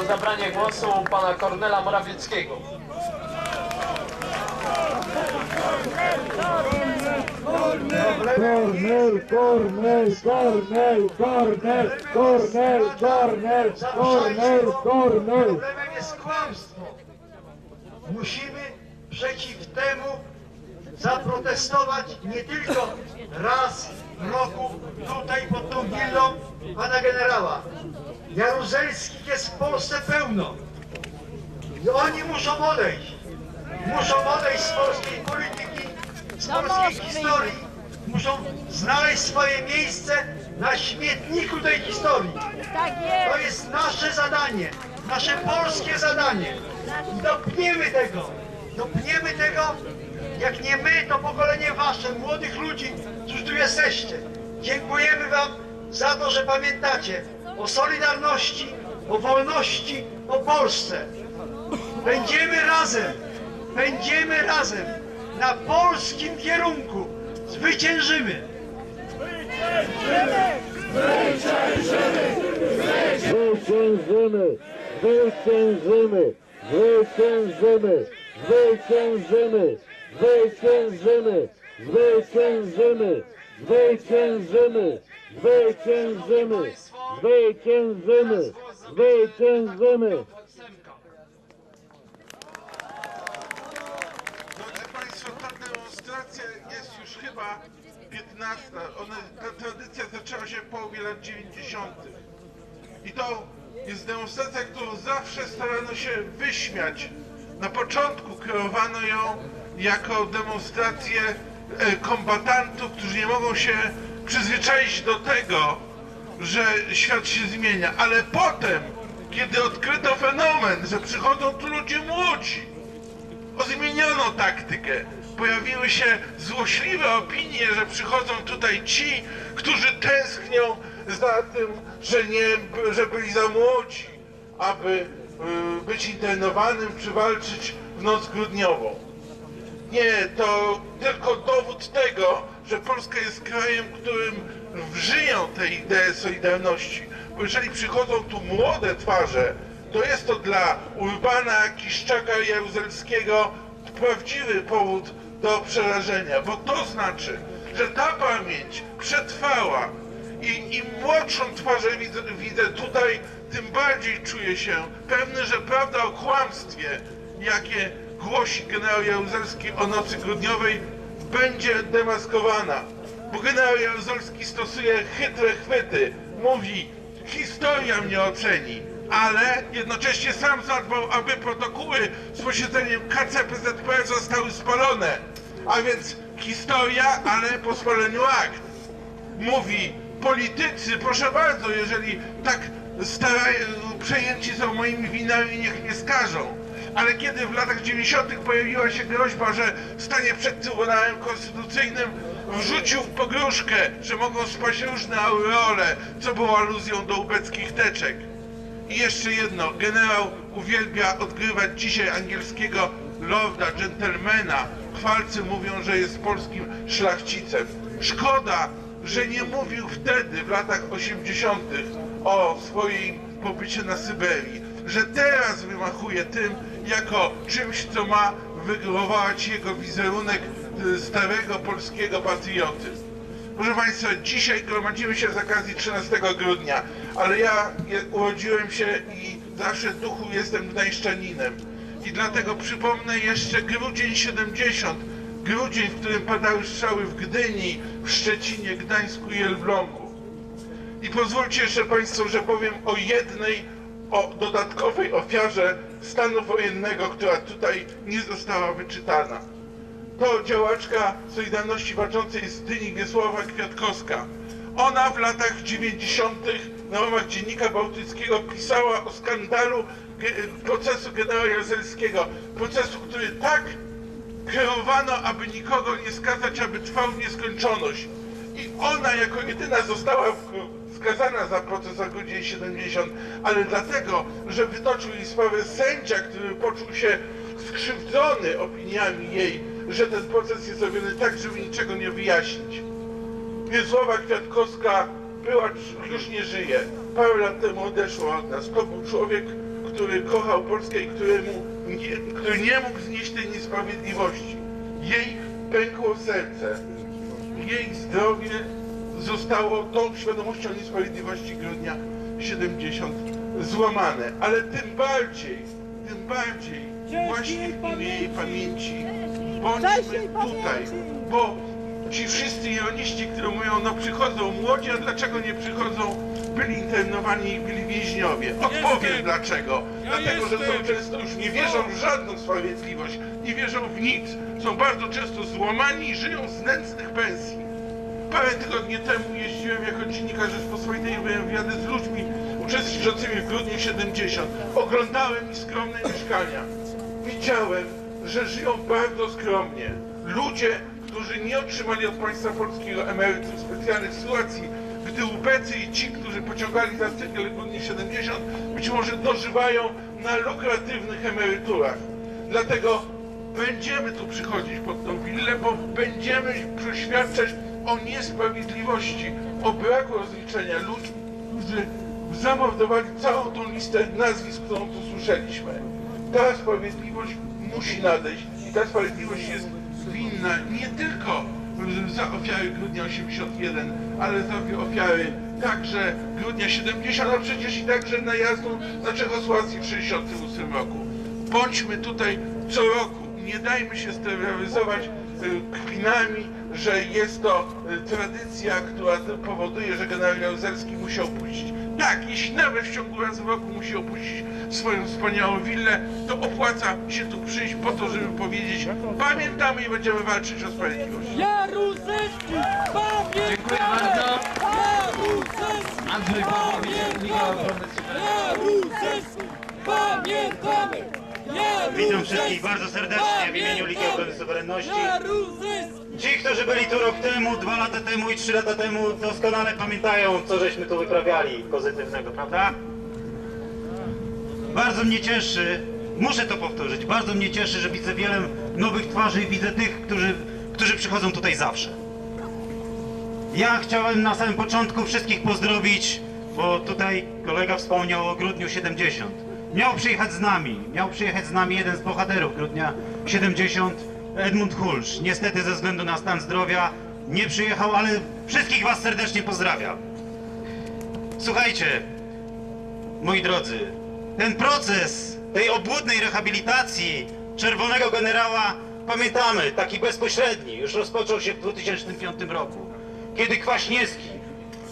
o zabranie głosu pana Kornela Morawieckiego. Cornel, Cornel, Cornel, Cornel, Cornel, Cornel, Cornel, Cornel. Problemem jest kłamstwo. Musimy przeciw temu zaprotestować nie tylko raz w roku tutaj pod tą willą pana generała. Jaruzelskich jest w Polsce pełno. I oni muszą odejść. Muszą odejść z polskiej polityki, z polskiej historii. Muszą znaleźć swoje miejsce na śmietniku tej historii. Tak To jest! jest nasze zadanie, nasze polskie zadanie. I dopniemy tego, dopniemy tego, jak nie my, to pokolenie wasze, młodych ludzi, którzy tu jesteście. Dziękujemy wam za to, że pamiętacie o Solidarności, o wolności, o Polsce. Będziemy razem, będziemy razem na polskim kierunku. Zwyciężymy. Zwyciężymy, zwyciężymy, zwyciężymy, zwyciężymy, zwyciężymy, zwyciężymy, zwyciężymy, zwyciężymy, zwyciężymy. Drodzy Państwo, ta demonstracja jest już chyba 15. Ona, ta tradycja zaczęła się w połowie lat 90. I to jest demonstracja, którą zawsze starano się wyśmiać. Na początku kreowano ją jako demonstrację e, kombatantów, którzy nie mogą się przyzwyczaić do tego, że świat się zmienia. Ale potem, kiedy odkryto fenomen, że przychodzą tu ludzie młodzi, Zmieniono taktykę. Pojawiły się złośliwe opinie, że przychodzą tutaj ci, którzy tęsknią za tym, że, nie, że byli za młodzi, aby y, być internowanym czy walczyć w noc grudniową. Nie, to tylko dowód tego, że Polska jest krajem, którym żyją te idee Solidarności. Bo jeżeli przychodzą tu młode twarze, to jest to dla Urbana, Kiszczaka Jaruzelskiego prawdziwy powód do przerażenia, bo to znaczy, że ta pamięć przetrwała i im młodszą twarzę widzę, widzę tutaj, tym bardziej czuję się pewny, że prawda o kłamstwie, jakie głosi generał Jaruzelski o nocy grudniowej, będzie demaskowana. Bo generał Jaruzelski stosuje chytre chwyty. Mówi, historia mnie oceni, ale jednocześnie sam zadbał, aby protokoły z posiedzeniem KCPZP zostały spalone. A więc historia, ale po spaleniu akt mówi politycy, proszę bardzo, jeżeli tak starają, przejęci są moimi winami, niech mnie skażą. Ale kiedy w latach 90. pojawiła się groźba, że stanie przed Trybunałem Konstytucyjnym, wrzucił w pogróżkę, że mogą spaść różne aureole, co było aluzją do ubeckich teczek. I jeszcze jedno, generał uwielbia odgrywać dzisiaj angielskiego lorda, gentlemana. Chwalcy mówią, że jest polskim szlachcicem. Szkoda, że nie mówił wtedy, w latach 80. o swoim pobycie na Syberii, że teraz wymachuje tym jako czymś, co ma wygrować jego wizerunek starego polskiego patrioty. Proszę Państwa, dzisiaj gromadzimy się z okazji 13 grudnia, ale ja urodziłem się i zawsze w duchu jestem gdańszczaninem. I dlatego przypomnę jeszcze grudzień 70, grudzień, w którym padały strzały w Gdyni, w Szczecinie, Gdańsku i Elblągu. I pozwólcie jeszcze Państwo, że powiem o jednej, o dodatkowej ofiarze stanu wojennego, która tutaj nie została wyczytana. To działaczka Solidarności walczącej z Dyni Wiesława Kwiatkowska. Ona w latach 90. na łamach Dziennika Bałtyckiego pisała o skandalu procesu generała Jaruzelskiego. Procesu, który tak kierowano, aby nikogo nie skazać, aby trwał w nieskończoność. I ona jako jedyna została skazana za proces o grudzień 70, ale dlatego, że wytoczył jej sprawę sędzia, który poczuł się skrzywdzony opiniami jej, że ten proces jest zrobiony tak, żeby niczego nie wyjaśnić. Wiesława Kwiatkowska była, już nie żyje. Parę lat temu odeszła od nas. To był człowiek, który kochał Polskę i któremu nie, który nie mógł znieść tej niesprawiedliwości. Jej pękło serce, jej zdrowie zostało tą świadomością niesprawiedliwości grudnia 70 złamane, ale tym bardziej, tym bardziej właśnie w imię jej pamięci bądźmy tutaj, bo ci wszyscy ironiści, którzy mówią, no przychodzą młodzi, a dlaczego nie przychodzą, byli internowani i byli więźniowie. Odpowiem dlaczego. Dlatego, że są często już nie wierzą w żadną sprawiedliwość, nie wierzą w nic. Są bardzo często złamani i żyją z nędznych pensji. Parę tygodni temu jeździłem jako dziennikarz Rzeczpospolitej, byłem wywiady z ludźmi uczestniczącymi w grudniu 70. Oglądałem ich skromne mieszkania. Widziałem, że żyją bardzo skromnie. Ludzie, którzy nie otrzymali od państwa polskiego emerytur specjalnych sytuacji, gdy ubecy i ci, którzy pociągali za cykl grudnia 70, być może dożywają na lukratywnych emeryturach. Dlatego będziemy tu przychodzić pod tą willę, bo będziemy przeświadczać o niesprawiedliwości, o braku rozliczenia ludzi, którzy zamordowali całą tą listę nazwisk, którą tu słyszeliśmy. Ta sprawiedliwość musi nadejść i ta sprawiedliwość jest winna nie tylko za ofiary grudnia 81, ale za ofiary także grudnia 70, a przecież i także najazdu na Czechosłowację w 68 roku. Bądźmy tutaj co roku, nie dajmy się steroryzować y, kpinami, że jest to y, tradycja, która powoduje, że generał Jaruzelski musi opuścić. Tak, jeśli nawet w ciągu raz w roku musi opuścić swoją wspaniałą willę, to opłaca się tu przyjść po to, żeby powiedzieć pamiętamy i będziemy walczyć o sprawiedliwość. Jaruzelski! Pamiętamy! Dziękuję bardzo. Jaruzelski! Andrzej Pawłowicz, Liga Jaruzelski! Pamiętamy! Witam wszystkich bardzo serdecznie w imieniu Ligi Obrony Suwerenności. Ci, którzy byli tu rok temu, dwa lata temu i trzy lata temu, doskonale pamiętają, co żeśmy tu wyprawiali pozytywnego, prawda? Bardzo mnie cieszy, muszę to powtórzyć, bardzo mnie cieszy, że widzę wiele nowych twarzy i widzę tych, którzy, którzy przychodzą tutaj zawsze. Ja chciałem na samym początku wszystkich pozdrowić, bo tutaj kolega wspomniał o grudniu 70. Miał przyjechać z nami, miał przyjechać z nami jeden z bohaterów grudnia 70, Edmund Hulsz. Niestety ze względu na stan zdrowia nie przyjechał, ale wszystkich Was serdecznie pozdrawiam. Słuchajcie, moi drodzy, ten proces tej obłudnej rehabilitacji czerwonego generała, pamiętamy, taki bezpośredni, już rozpoczął się w 2005 roku, kiedy Kwaśniewski,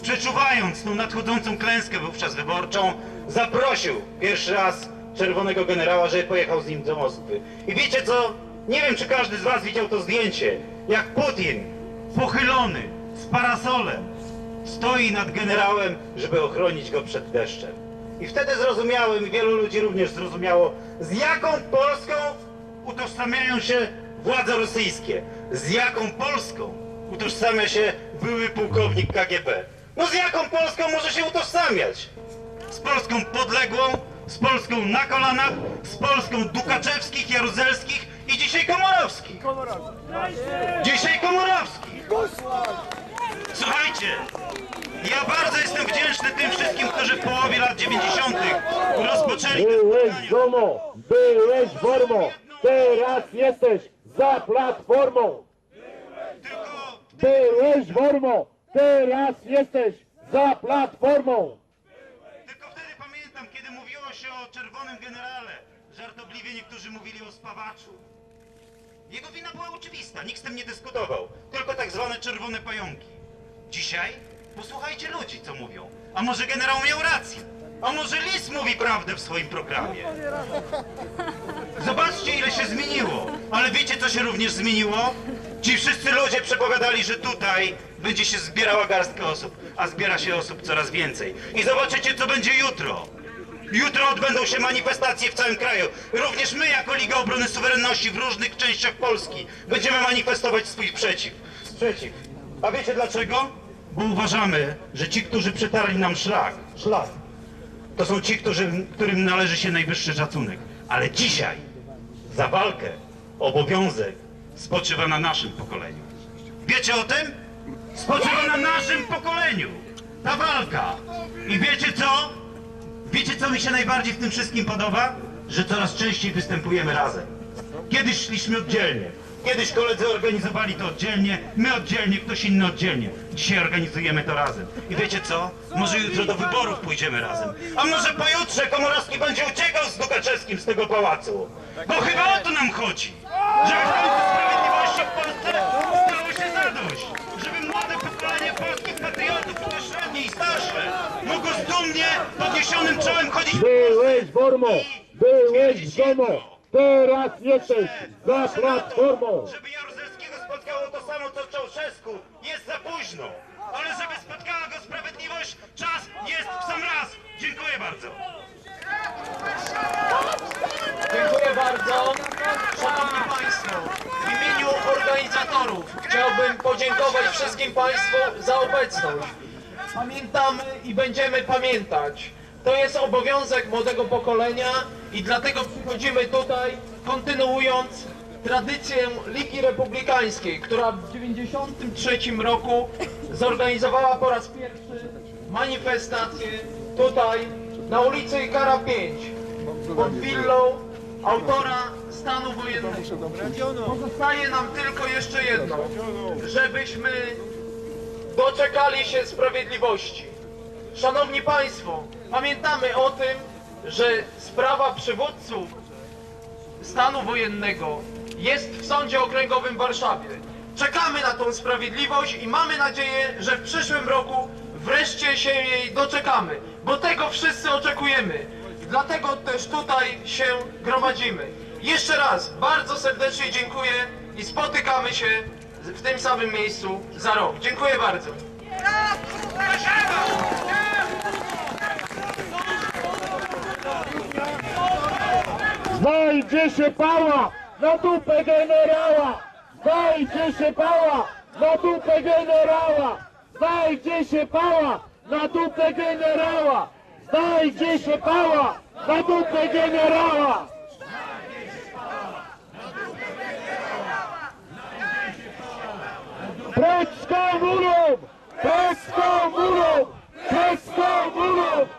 przeczuwając tą nadchodzącą klęskę wówczas wyborczą, zaprosił pierwszy raz czerwonego generała, żeby pojechał z nim do Moskwy. I wiecie co? Nie wiem, czy każdy z was widział to zdjęcie, jak Putin, pochylony, z parasolem, stoi nad generałem, żeby ochronić go przed deszczem. I wtedy zrozumiałem, i wielu ludzi również zrozumiało, z jaką Polską utożsamiają się władze rosyjskie. Z jaką Polską utożsamia się były pułkownik KGB. No z jaką Polską może się utożsamiać? Z Polską podległą, z Polską na kolanach, z Polską Dukaczewskich, Jaruzelskich i dzisiaj Komorowskich. Dzisiaj Komorowskich. Słuchajcie, ja bardzo jestem wdzięczny tym wszystkim, którzy w połowie lat 90. rozpoczęli Byłeś. Zomo, byłeś Wormo, teraz jesteś za Platformą. Byłeś Wormo, teraz jesteś za Platformą. Czerwonym generale. Żartobliwie niektórzy mówili o spawaczu. Jego wina była oczywista, nikt z tym nie dyskutował. Tylko tak zwane czerwone pająki. Dzisiaj posłuchajcie ludzi, co mówią. A może generał miał rację? A może Lis mówi prawdę w swoim programie? Zobaczcie, ile się zmieniło. Ale wiecie, co się również zmieniło? Ci wszyscy ludzie przepowiadali, że tutaj będzie się zbierała garstka osób, a zbiera się osób coraz więcej. I zobaczycie, co będzie jutro. Jutro odbędą się manifestacje w całym kraju. Również my, jako Liga Obrony Suwerenności w różnych częściach Polski, będziemy manifestować swój przeciw. Sprzeciw. A wiecie dlaczego? Bo uważamy, że ci, którzy przetarli nam szlak, szlak, to są ci, którzy, którym należy się najwyższy szacunek. Ale dzisiaj za walkę obowiązek spoczywa na naszym pokoleniu. Wiecie o tym? Spoczywa na naszym pokoleniu ta walka. I wiecie co? Wiecie, co mi się najbardziej w tym wszystkim podoba? Że coraz częściej występujemy razem. Kiedyś szliśmy oddzielnie. Kiedyś koledzy organizowali to oddzielnie, my oddzielnie, ktoś inny oddzielnie. Dzisiaj organizujemy to razem. I wiecie co? Może jutro do wyborów pójdziemy razem. A może pojutrze Komorowski będzie uciekał z Dukaczewskim z tego pałacu. Bo chyba o to nam chodzi. Żeby w końcu sprawiedliwości w Polsce stało się zadość. Żeby młode pokolenie polskich patriotów, i to średnie i starsze, mogło dumnie, podniesionym czołem chodzić Byłeś formą, byłeś w domu, teraz jesteś za platformą. Żeby Jaruzelskiego spotkało to samo co Czałszewsku, jest za późno. Ale żeby spotkała go sprawiedliwość, czas jest w sam raz. Dziękuję bardzo. Dziękuję bardzo. Szanowni Państwo, w imieniu organizatorów chciałbym podziękować wszystkim Państwu za obecność. Pamiętamy i będziemy pamiętać. To jest obowiązek młodego pokolenia i dlatego przychodzimy tutaj, kontynuując tradycję Ligi Republikańskiej, która w 1993 roku zorganizowała po raz pierwszy manifestację tutaj na ulicy Kara 5 pod willą autora stanu wojennego. Pozostaje nam tylko jeszcze jedno, żebyśmy doczekali się sprawiedliwości. Szanowni Państwo, pamiętamy o tym, że sprawa przywódców stanu wojennego jest w Sądzie Okręgowym w Warszawie. Czekamy na tą sprawiedliwość i mamy nadzieję, że w przyszłym roku wreszcie się jej doczekamy, bo tego wszyscy oczekujemy. Dlatego też tutaj się gromadzimy. Jeszcze raz bardzo serdecznie dziękuję i spotykamy się w tym samym miejscu za rok. Dziękuję bardzo. Znajdzie się pała na dupę generała! Znajdzie się pała na dupę generała! Znajdzie się pała na dupę generała! Znajdzie się pała na dupę generała! Testamurov! Testamurov! Testamurov!